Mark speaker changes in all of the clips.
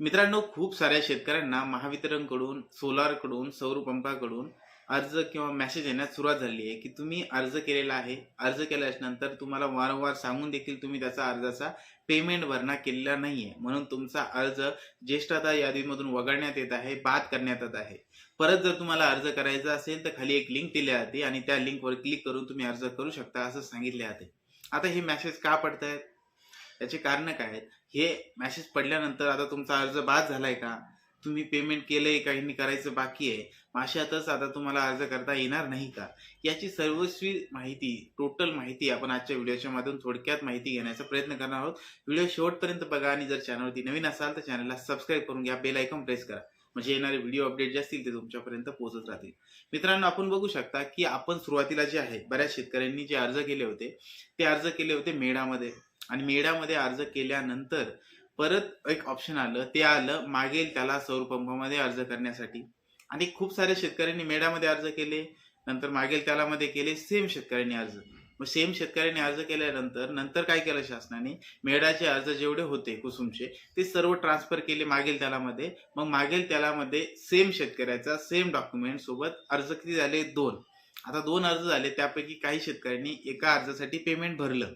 Speaker 1: मित्रांनो खूप साऱ्या शेतकऱ्यांना महावितरणकडून सोलारकडून सौर पंपाकडून अर्ज किंवा मेसेज येण्यास सुरुवात झाली आहे की तुम्ही अर्ज केलेला आहे. अर्ज केल्यानंतर तुम्हाला वारंवार सांगून देखील तुम्ही त्याचा अर्जाचा पेमेंट भरणा केलेला नाही आहे म्हणून तुमचा अर्ज ज्येष्ठता यादीमधून वगळण्यात येत आहे बाद करण्यात येत आहे. परत जर तुम्हाला अर्ज करायचा असेल तर खाली एक लिंक दिली जाते आणि त्या लिंकवर क्लिक करून तुम्ही अर्ज करू शकता असं सांगितले जाते आता हे मेसेज का पडत आहेत त्याचे कारण काय आहेत? हे मेसेज पडल्यानंतर आता तुमचा अर्ज बाद झालाय का? तुम्ही पेमेंट केलंय काहींनी करायचं बाकी आहे. मग अशातच आता तुम्हाला अर्ज करता येणार नाही का? याची सर्वस्वी माहिती टोटल माहिती आपण आजच्या व्हिडिओच्या माध्यम थोडक्यात माहिती घेण्याचा प्रयत्न करणार आहोत. व्हिडिओ शेवटपर्यंत बघा आणि जर चॅनलवरती नवीन असाल तर चॅनलला सबस्क्राईब करून घ्या. बेल आयकॉन प्रेस करा. म्हणजे येणारे व्हिडिओ अपडेट जे असतील ते तुमच्यापर्यंत पोहोचत राहतील. मित्रांनो आपण बघू शकता की आपण सुरुवातीला जे आहे बऱ्याच शेतकऱ्यांनी जे अर्ज केले होते ते अर्ज केले होते मेळामध्ये आणि मेडामध्ये अर्ज केल्यानंतर परत एक ऑप्शन आलं. ते आलं मागेल त्याला सौर पंपामध्ये अर्ज करण्यासाठी. आणि खूप साऱ्या शेतकऱ्यांनी मेडामध्ये अर्ज केले नंतर मागेल त्याला मध्ये केले सेम शेतकऱ्यांनी अर्ज. मग सेम शेतकऱ्यांनी अर्ज केल्यानंतर नंतर काय केलं शासनाने? मेडाचे अर्ज जेवढे होते कुसुमचे ते सर्व ट्रान्सफर केले मागेल त्यालामध्ये. मग मागेल त्यालामध्ये सेम शेतकऱ्याचा सेम डॉक्युमेंट सोबत अर्ज किती झाले? दोन. आता दोन अर्ज झाले त्यापैकी काही शेतकऱ्यांनी एका अर्जासाठी पेमेंट भरलं.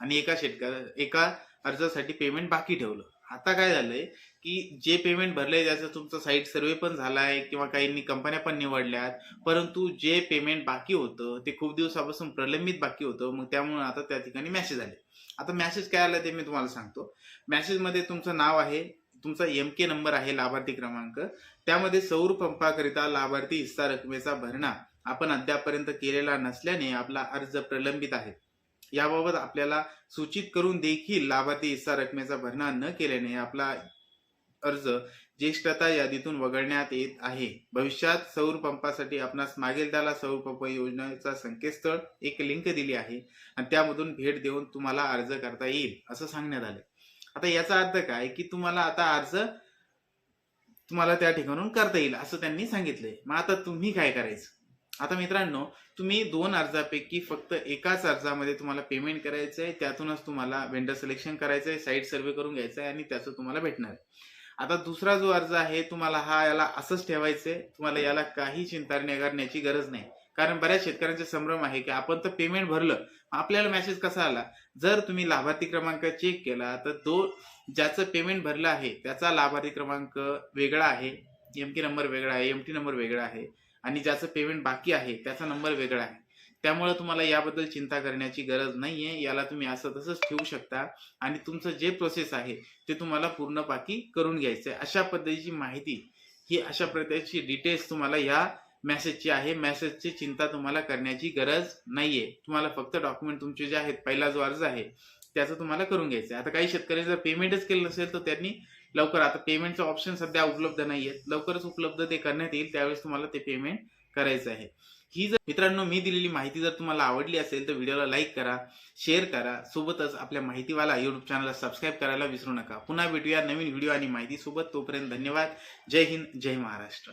Speaker 1: आणि एका शेतकऱ्या एका अर्जासाठी पेमेंट बाकी ठेवलं. आता काय झालंय की जे पेमेंट भरलंय त्याचं तुमचा साईट सर्वे पण झाला आहे किंवा काहींनी कंपन्या पण निवडल्यात परंतु जे पेमेंट बाकी होतं ते खूप दिवसापासून प्रलंबित बाकी होतं मग त्यामुळे आता त्या ठिकाणी मॅसेज आले. आता मॅसेज काय आला ते मी तुम्हाला सांगतो. मॅसेजमध्ये तुमचं नाव आहे तुमचा एम के नंबर आहे लाभार्थी क्रमांक. त्यामध्ये सौर पंपाकरिता लाभार्थी हिस्सा रकमेचा भरणा आपण अद्यापर्यंत केलेला नसल्याने आपला अर्ज प्रलंबित आहे. याबाबत आपल्याला सूचित करून देखील लाभार्थी हिस्सा रकमेचा भरणा न केल्याने आपला अर्ज ज्येष्ठता यादीतून वगळण्यात येत आहे. भविष्यात सौर पंपासाठी आपणास मागेल त्याला सौर पंप योजनेचा संकेतस्थळ एक लिंक दिली आहे आणि त्यामधून भेट देऊन तुम्हाला अर्ज करता येईल असं सांगण्यात आले आता याचा अर्थ काय की तुम्हाला आता अर्ज तुम्हाला त्या ठिकाणून करता येईल असं त्यांनी सांगितलंय. मग आता तुम्ही काय करायचं? आता मित्रांनो तुम्ही दोन अर्जापैकी फक्त एकाच अर्जामध्ये तुम्हाला पेमेंट करायचं आहे त्यातूनच तुम्हाला वेंडर सिलेक्शन करायचं आहे साईट सर्वे करून घ्यायचं आहे आणि त्याचं तुम्हाला भेटणार आहे. आता दुसरा जो अर्ज आहे तुम्हाला हा याला असंच ठेवायचं आहे तुम्हाला याला काही चिंता करण्याची गरज नाही. कारण बऱ्याच शेतकऱ्यांचे संभ्रम आहे की आपण तर पेमेंट भरलं आपल्याला मेसेज कसा आला? जर तुम्ही लाभार्थी क्रमांक चेक केला तर तो ज्याचं पेमेंट भरलं आहे त्याचा लाभार्थी क्रमांक वेगळा आहे एम नंबर वेगळा आहे एम टी नंबर वेगळा आहे आणि ज्याचं पेमेंट बाकी आहे त्याचा नंबर वेगळा आहे. त्यामुळे तुम्हाला याबद्दल चिंता करण्याची गरज नाही आहे याला तुम्ही असं तसंच ठेवू शकता. आणि तुमचं जे प्रोसेस आहे ते तुम्हाला पूर्ण बाकी करून घ्यायचं आहे अशा पद्धतीची माहिती ही अशा प्रकारची डिटेल्स तुम्हाला या मेसेजची आहे. मेसेजची चिंता तुम्हाला करण्याची गरज नाहीये. तुम्हाला फक्त डॉक्युमेंट तुमचे जे आहेत पहिला जो अर्ज आहे त्याचं तुम्हाला करून घ्यायचं आहे. आता काही शेतकरी जर पेमेंटच केलं नसेल तर त्यांनी लवकर आता पेमेंटचं ऑप्शन सध्या उपलब्ध नाहीये लवकरच उपलब्ध ते करण्यात येईल त्यावेळेस तुम्हाला ते पेमेंट करायचं आहे. ही जर मित्रांनो मी दिलेली माहिती जर तुम्हाला आवडली असेल तर व्हिडिओला लाईक करा शेअर करा. सोबतच आपल्या माहितीवाला युट्यूब चॅनलला सबस्क्राईब करायला विसरू नका. पुन्हा भेटूया नवीन व्हिडिओ आणि माहिती सोबत तोपर्यंत धन्यवाद. जय हिंद जय महाराष्ट्र.